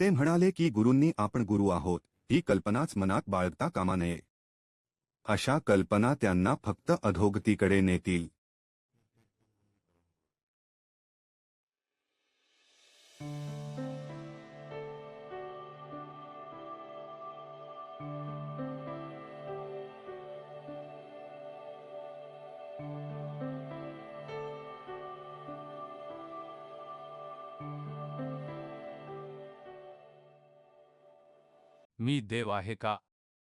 ते म्हणाले की गुरूंनी आपण गुरु आहोत ही कल्पनाच मनात बाळगता कामा नये. अशा कल्पना त्यांना फक्त अधोगतीकडे नेतील. मी देव आहे का?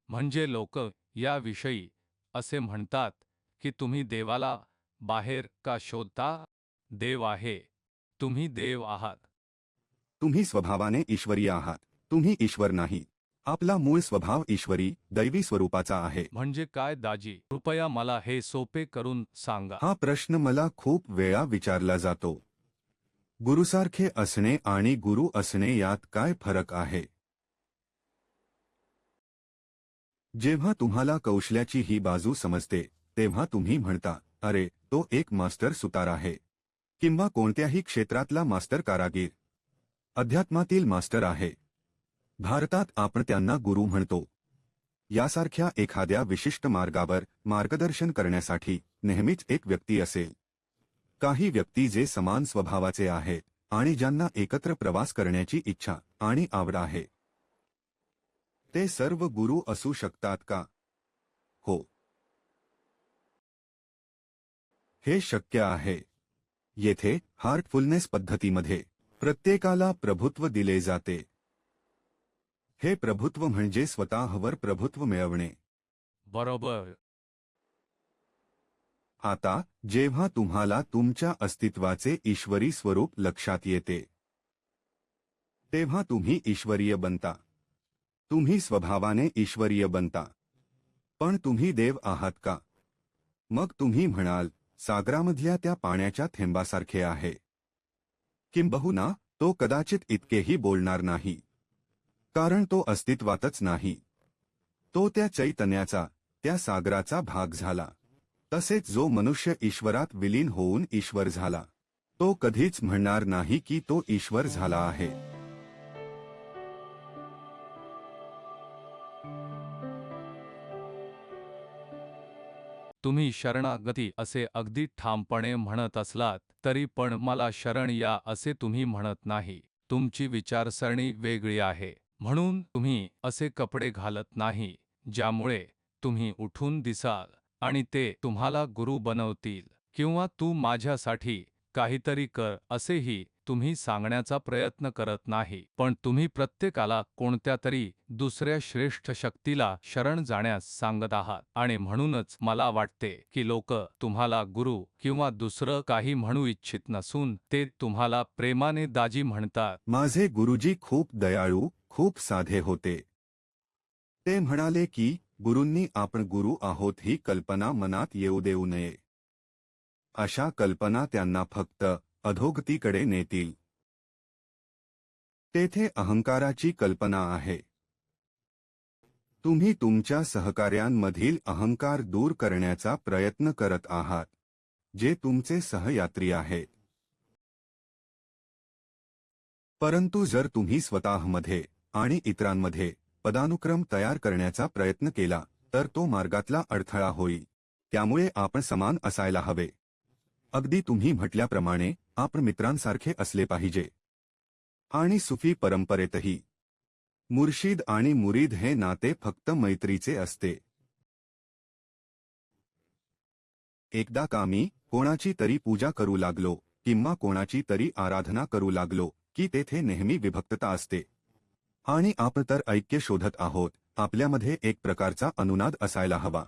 म्हणजे लोक याविषयी असे म्हणतात की तुम्ही देवाला बाहेर का शोधता? देव आहे. तुम्ही देव आहात. तुम्ही स्वभावाने ईश्वरी आहात. तुम्ही ईश्वर नाही. आपला मूळ स्वभाव ईश्वरी दैवी स्वरूपाचा आहे. म्हणजे काय दाजी? कृपया मला हे सोपे करून सांगा. हा प्रश्न मला खूप वेळा विचारला जातो. गुरुसारखे असणे आणि गुरु असणे यात काय फरक आहे? जेव्हा तुम्हाला कौशल्याची ही बाजू समजते तेव्हा तुम्ही म्हणता अरे तो एक मास्टर सुतार आहे. किंवा कोणत्याही क्षेत्रातला मास्टर कारागीर. अध्यात्मातील मास्टर आहे. भारतात आपण त्यांना गुरु म्हणतो. यासारख्या एखाद्या विशिष्ट मार्गावर मार्गदर्शन करण्यासाठी नेहमीच एक व्यक्ती असेल. काही व्यक्ती जे समान स्वभावाचे आहेत आणि ज्यांना एकत्र प्रवास करण्याची इच्छा आणि आवड आहे. ते सर्व गुरु असू शकतात का? हो. हे शक्य आहे. येथे हार्टफुलनेस पद्धतीमध्ये प्रत्येकाला प्रभुत्व दिले जाते. हे प्रभुत्व म्हणजे स्वतःवर प्रभुत्व मिळवणे. बरोबर. आता जेव्हा तुम्हाला तुमच्या अस्तित्वाचे ईश्वरी स्वरूप लक्षात येते तेव्हा तुम्ही ईश्वरीय बनता. तुम्ही स्वभावाने ईश्वरीय बनता. पण तुम्ही देव आहात का? मग तुम्ही म्हणाल सागरामधल्या त्या पाण्याच्या थेंबासारखे आहे. किंबहुना तो कदाचित इतकेही बोलणार नाही. कारण तो अस्तित्वातच नाही. तो त्या चैतन्याचा त्या सागराचा भाग झाला. तसेच जो मनुष्य ईश्वरात विलीन होऊन ईश्वर झाला. तो कधीच म्हणणार नाही की तो ईश्वर झाला आहे. तुम्ही शरणागती असे अगदी ठामपणे म्हणत असलात तरी पण मला शरण या असे तुम्ही म्हणत नाही. तुमची विचारसरणी वेगळी आहे. म्हणून तुम्ही असे कपडे घालत नाही ज्यामुळे तुम्ही उठून दिसाल आणि ते तुम्हाला गुरु बनवतील किंवा तू माझ्यासाठी काहीतरी कर असेही तुम्ही सांगण्याचा प्रयत्न करत नाही. पण तुम्ही प्रत्येकाला कोणत्या तरी दुसऱ्या श्रेष्ठ शक्तीला शरण जाण्यास सांगत आहात. आणि म्हणूनच मला वाटते की लोक तुम्हाला गुरु किंवा दुसरं काही म्हणू इच्छित नसून ते तुम्हाला प्रेमाने दाजी म्हणतात. माझे गुरुजी खूप दयाळू खूप साधे होते. ते म्हणाले की गुरूंनी आपण गुरु आहोत ही कल्पना मनात येऊ देऊ नये. अशा कल्पना त्यांना फक्त अधोगतीकडे नेतील. तेथे अहंकाराची कल्पना आहे. तुम्ही तुमच्या सहकार्यांमधील अहंकार दूर करण्याचा प्रयत्न करत आहात जे तुमचे सहयात्री आहेत परंतु जर तुम्ही स्वतःमध्ये आणि इतरांमध्ये पदानुक्रम तयार करण्याचा प्रयत्न केला तर तो मार्गातला अडथळा होईल. त्यामुळे आपण समान असायला हवे. अगदी तुम्ही म्हटल्याप्रमाणे आपण मित्रांसारखे असले पाहिजे. आणि सुफी परंपरेतही. मुर्शिद आणि मुरीद हे नाते फक्त मैत्रीचे असते. एकदा का मी कोणाची तरी पूजा करू लागलो किंवा कोणाची तरी आराधना करू लागलो की तेथे नेहमी विभक्तता असते. आणि आपण तर ऐक्य शोधत आहोत आपल्यामध्ये एक प्रकारचा अनुनाद असायला हवा.